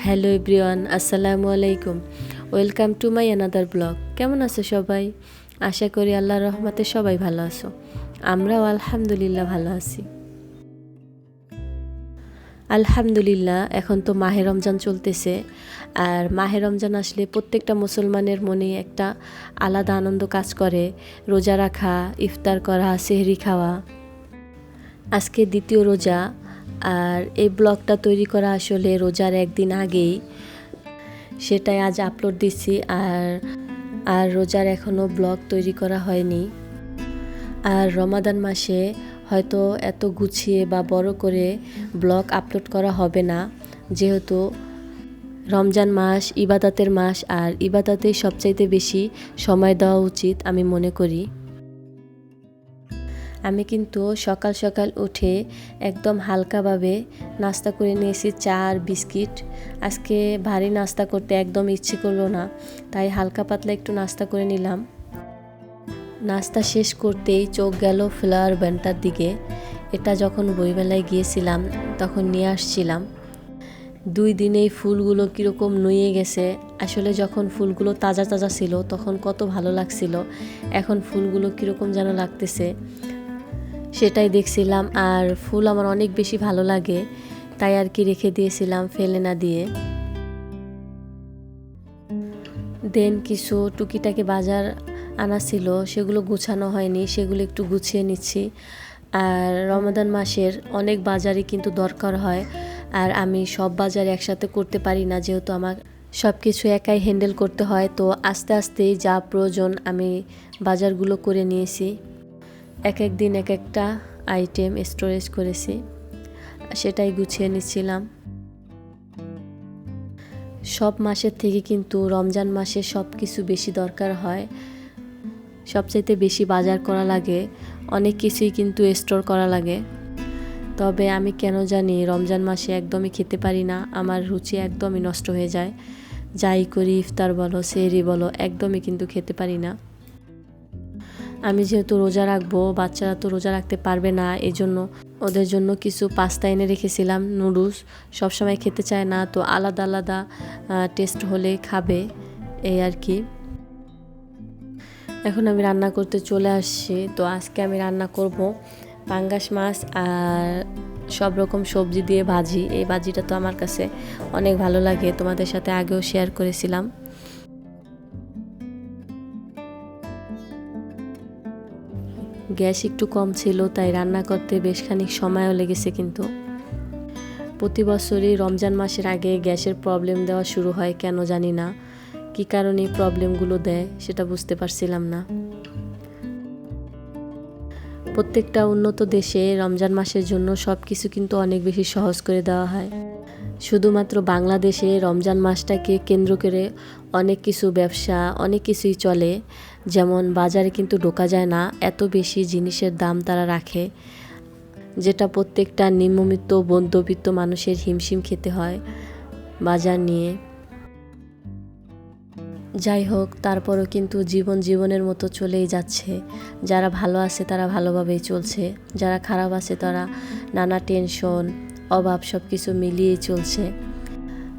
Hello everyone, আসসালামু আলাইকুম। Welcome to my another blog. কেমন আছো সবাই? আশা করি আল্লাহর রহমতে সবাই ভালো আছো। আমরাও আলহামদুলিল্লাহ ভালো আছি। আলহামদুলিল্লাহ, এখন তো মাহে রমজান চলতেছে। আর মাহে রমজান আসলে প্রত্যেকটা মুসলমানের মনে একটা আলাদা আনন্দ কাজ করে। রোজা রাখা, ইফতার করা, সেহরি খাওয়া। আজকে দ্বিতীয় রোজা। আর এই ব্লগটা তৈরি করা আসলে রোজার একদিন আগেই। সেটাই আজ আপলোড দিচ্ছি আর আর রোজার এখনও ব্লগ তৈরি করা হয়নি। আর রমাদান মাসে হয়তো এত গুছিয়ে বা বড় করে ব্লগ আপলোড করা হবে না। যেহেতু রমজান মাস, ইবাদাতের মাস আর ইবাদাতেই সবচাইতে বেশি সময় দেওয়া উচিত আমি মনে করি। আমি কিন্তু সকাল সকাল উঠে একদম হালকাভাবে নাস্তা করে নিয়েছি, চা আর বিস্কিট। আজকে ভারী নাস্তা করতে একদম ইচ্ছে করল না, তাই হালকা পাতলা একটু নাস্তা করে নিলাম। নাস্তা শেষ করতেই চোখ গেল ফ্লাওয়ার ব্যান্ডটার দিকে। এটা যখন বইমেলায় গিয়েছিলাম, তখন নিয়ে আসছিলাম। দুই দিনেই ফুলগুলো কীরকম নুয়ে গেছে। আসলে যখন ফুলগুলো তাজা তাজা ছিল, তখন কত ভালো লাগছিল। এখন ফুলগুলো কীরকম যেন লাগতেছে। সেটাই দেখছিলাম আর ফুল আমার অনেক বেশি ভালো লাগে, তাই আর কি রেখে দিয়েছিলাম ফেলে না দিয়ে। দেন কিছু টুকিটাকি বাজার আনা ছিল, সেগুলো গুছানো হয়নি, সেগুলো একটু গুছিয়ে নিচ্ছি। আর রমাদান মাসের অনেক বাজারই কিন্তু দরকার হয়, আর আমি সব বাজার একসাথে করতে পারি না, যেহেতু আমার সব কিছু একাই হ্যান্ডেল করতে হয়। তো আস্তে আস্তেই যা প্রয়োজন আমি বাজারগুলো করে নিয়েছি। এক এক দিন এক একটা আইটেম স্টোরেজ করেছি, সেটাই গুছিয়ে নিচ্ছিলাম। সব মাসের থেকে কিন্তু রমজান মাসে সব কিছু বেশি দরকার হয়। সবচাইতে বেশি বাজার করা লাগে, অনেক কিছুই কিন্তু স্টোর করা লাগে। তবে আমি কেন জানি রমজান মাসে একদমই খেতে পারি না, আমার রুচি একদমই নষ্ট হয়ে যায়। যাই করি, ইফতার বলো, সেহরি বলো, একদমই কিন্তু খেতে পারি না। আমি যেহেতু রোজা রাখব, বাচ্চারা তো রোজা রাখতে পারবে না এই জন্য ওদের জন্য কিছু পাস্তা এনে রেখেছিলাম, নুডলস। সবসময় খেতে চায় না, তো আলাদা আলাদা টেস্ট হলে খাবে, এই আর কি। এখন আমি রান্না করতে চলে আসছি, তো আজকে আমি রান্না করব পাঙ্গাস মাছ আর সব রকম সবজি দিয়ে ভাজি। এই ভাজিটা তো আমার কাছে অনেক ভালো লাগে, তোমাদের সাথে আগেও শেয়ার করেছিলাম। গ্যাস একটু কম ছিল, তাই রান্না করতে বেশ খানিক সময়ও লেগেছে কিন্তু। প্রতি বছরই রমজান মাসের আগে গ্যাসের প্রবলেম দেওয়া শুরু হয়, কেন জানি না। কি কারণে প্রবলেমগুলো দেয়, সেটা বুঝতে পারছিলাম না। প্রত্যেকটা উন্নত দেশে রমজান মাসের জন্য সব কিছু কিন্তু অনেক বেশি সহজ করে দেওয়া হয়। শুধুমাত্র বাংলাদেশে রমজান মাসটাকে কেন্দ্র করে অনেক কিছু ব্যবসা, অনেক কিছুই চলে। যেমন বাজারে কিন্তু ঢোকা যায় না, এত বেশি জিনিসের দাম তারা রাখে, যেটা প্রত্যেকটা নিম্নমিত্ত বন্ধবিত্ত মানুষের হিমশিম খেতে হয় বাজার নিয়ে। যাই হোক, তারপরও কিন্তু জীবন জীবনের মতো চলেই যাচ্ছে। যারা ভালো আছে তারা ভালোভাবেই চলছে, যারা খারাপ আছে তারা নানা টেনশন, অভাব সব কিছু মিলিয়েই চলছে।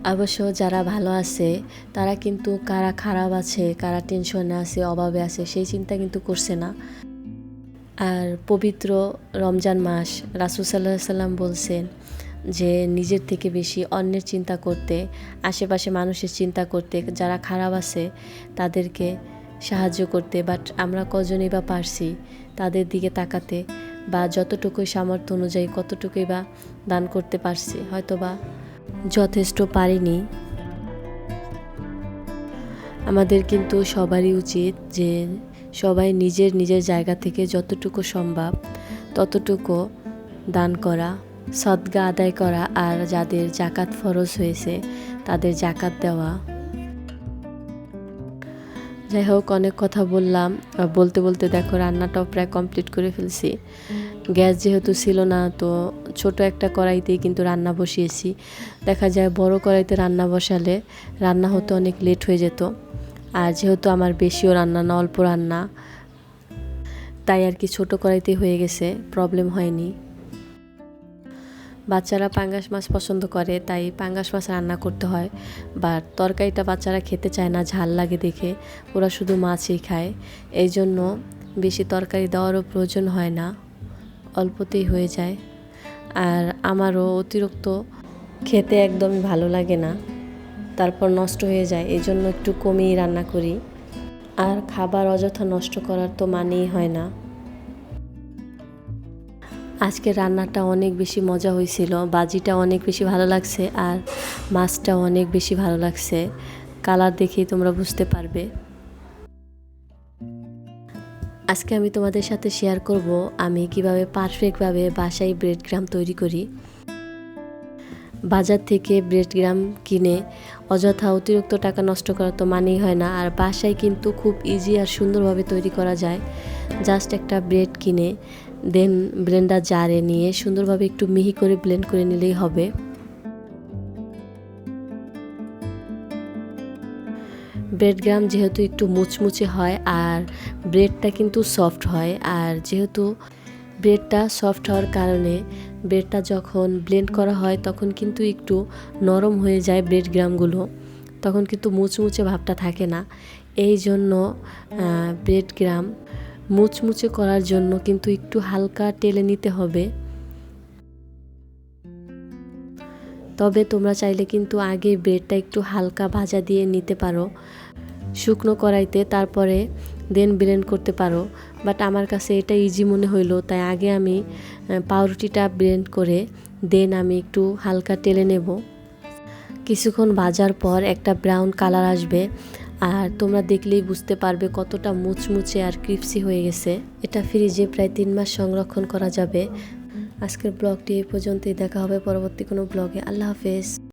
অবশ্য যারা ভালো আছে, তারা কিন্তু কারা খারাপ আছে, কারা টেনশনে আছে, অভাবে আছে, সেই চিন্তা কিন্তু করছে না। আর পবিত্র রমজান মাস, রাসুল সাল্লাহ সাল্লাম বলছেন যে, নিজের থেকে বেশি অন্যের চিন্তা করতে, আশেপাশে মানুষের চিন্তা করতে, যারা খারাপ আছে, তাদেরকে সাহায্য করতে। বাট আমরা কজনই বা পারছি তাদের দিকে তাকাতে বা যতটুকুই সামর্থ্য অনুযায়ী, কতটুকুই বা দান করতে পারছি হয়তো বা যথেষ্ট পারিনি। আমাদের কিন্তু সবারই উচিত যে সবাই নিজের নিজের জায়গা থেকে যতটুকু সম্ভব ততটুকু দান করা, সদ্গা আদায় করা আর যাদের জাকাত ফরজ হয়েছে তাদের জাকাত দেওয়া। যাই হোক, অনেক কথা বললাম। বলতে বলতে দেখো, রান্নাটাও প্রায় কমপ্লিট করে ফেলছি। গ্যাস যেহেতু ছিল না, তো ছোট একটা কড়াইতেই কিন্তু রান্না বসিয়েছি। দেখা যায় বড় কড়াইতে রান্না বসালে রান্না হতে অনেক লেট হয়ে যেত। আর যেহেতু আমার বেশিও রান্না না, অল্প রান্না, তাই আর কি ছোট কড়াইতে হয়ে গেছে প্রবলেম হয়নি। বাচ্চারা পাঙ্গাস মাছ পছন্দ করে, তাই পাঙ্গাস মাছ রান্না করতে হয়। বা তরকারিটা বাচ্চারা খেতে চায় না, ঝাল লাগে দেখে, ওরা শুধু মাছই খায়। এই জন্য বেশি তরকারি দেওয়ারও প্রয়োজন হয় না। অল্পতেই হয়ে যায়। আর আমারও অতিরিক্ত খেতে একদমই ভালো লাগে না। তারপর নষ্ট হয়ে যায় এই জন্য একটু কমিয়ে রান্না করি। আর খাবার অযথা নষ্ট করার তো মানেই হয় না। আজকে রান্নাটা অনেক বেশি মজা হয়েছিল, বাজিটা অনেক বেশি ভালো লাগছে, আর মাছটা অনেক বেশি ভালো লাগছে। কালার দেখেই তোমরা বুঝতে পারবে। আজকে আমি তোমাদের সাথে শেয়ার করব আমি কীভাবে পারফেক্টভাবে বাসায় ব্রেড গ্রাম তৈরি করি। বাজার থেকে ব্রেড গ্রাম কিনে অযথা অতিরিক্ত টাকা নষ্ট করা তো মানেই হয় না। আর বাসায় কিন্তু খুব ইজি আর সুন্দরভাবে তৈরি করা যায়। জাস্ট একটা ব্রেড কিনে দেন ব্লেন্ডার জারে নিয়ে সুন্দরভাবে একটু মিহি করে ব্লেন্ড করে নিলেই হবে। ব্রেড গ্রাম যেহেতু একটু মুচমুচে হয় আর ব্রেডটা কিন্তু সফট হয় আর যেহেতু ব্রেডটা সফট হওয়ার কারণে ব্রেডটা যখন ব্লেন্ড করা হয় তখন কিন্তু একটু নরম হয়ে যায় ব্রেড গ্রামগুলো, তখন কিন্তু মুচমুচে ভাবটা থাকে না। এই জন্য ব্রেড গ্রাম মুচমুচে করার জন্য কিন্তু একটু হালকা টেলে নিতে হবে। তবে তোমরা চাইলে কিন্তু আগে ব্রেডটা একটু হালকা ভাজা দিয়ে নিতে পারো। শুকনো কড়াইতে তারপরে দেন ব্লেন্ড করতে পারো। বাট আমার কাছে এটা ইজি মনে হইল, তাই আগে আমি পাউরুটিটা ব্লেন্ড করে দেন আমি একটু হালকা টেলে নেব। কিছুক্ষণ ভাজার পর একটা ব্রাউন কালার আসবে, আর তোমরা দেখলেই বুঝতে পারবে কতটা মুচমুচে আর ক্রিপসি হয়ে গেছে। এটা ফ্রিজে প্রায় তিন মাস সংরক্ষণ করা যাবে। আজকের ব্লগটি এই পর্যন্তই, দেখা হবে পরবর্তী কোনো ব্লগে। আল্লাহ হাফেজ।